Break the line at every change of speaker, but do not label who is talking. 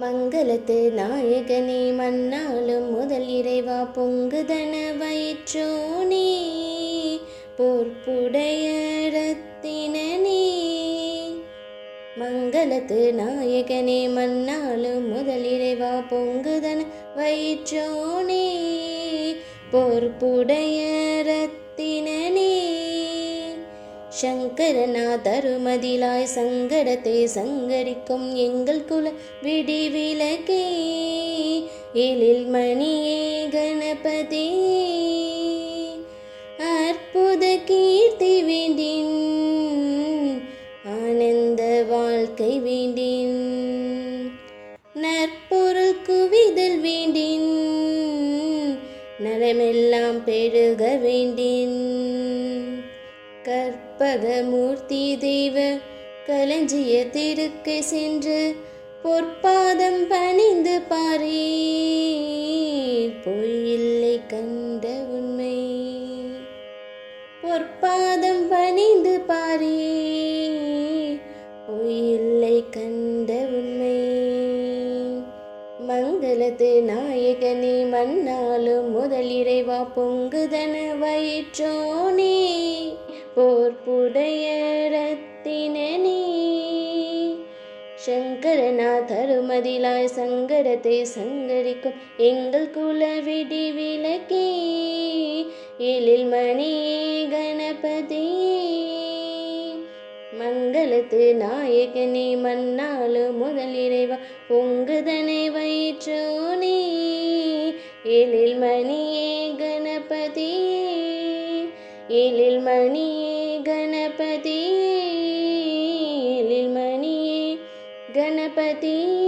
மங்களத்து நாயகனே மன்னாலும் முதல் இறைவா பொங்குதன வயிற்றோனே பொற்புடைய ரத்தினனே மங்களத்து நாயகனே மன்னாலும் முதல் இறைவா பொங்குதன வயிற்றோனே பொற்புடைய ரத்தினனே சங்கரனா தருமதிலாய் சங்கடத்தை சங்கரிக்கும் எங்கள் குல விடிவிலக்கே எழில் மணியே கணபதி அற்புத கீர்த்தி வேண்டின் ஆனந்த வாழ்க்கை வேண்டின் நற்பொருள் குவிதல் வேண்டின் நலமெல்லாம் பெருக வேண்டின். கற்பகமூர்த்தி தெய்வ களஞ்சிய தெருக்கு சென்று பொற்பாதம் பணிந்து பாரே பொய்யில்லை கண்ட உண்மை. பொற்பாதம் பணிந்து பாரே பொய்யில்லை கண்ட உண்மை. மங்களத்து நாயகனே மன்னாலும் முதல் இறைவா பொங்குதன வயிற்றோனே. போர்ப்புடைய ரத்தினனே சங்கரனா தருமதிலாய் சங்கடத்தை சங்கரிக்கும் எங்கள் குல விடி விளக்கே. எழில் மணியே கணபதி. மங்களத்து நாயகனே மன்னாலு முதல் இறைவா உங்குதனை வயிற்றோனே. எழில் மணியே கணபதி. எழில் மணியே लिल्मणे गणपति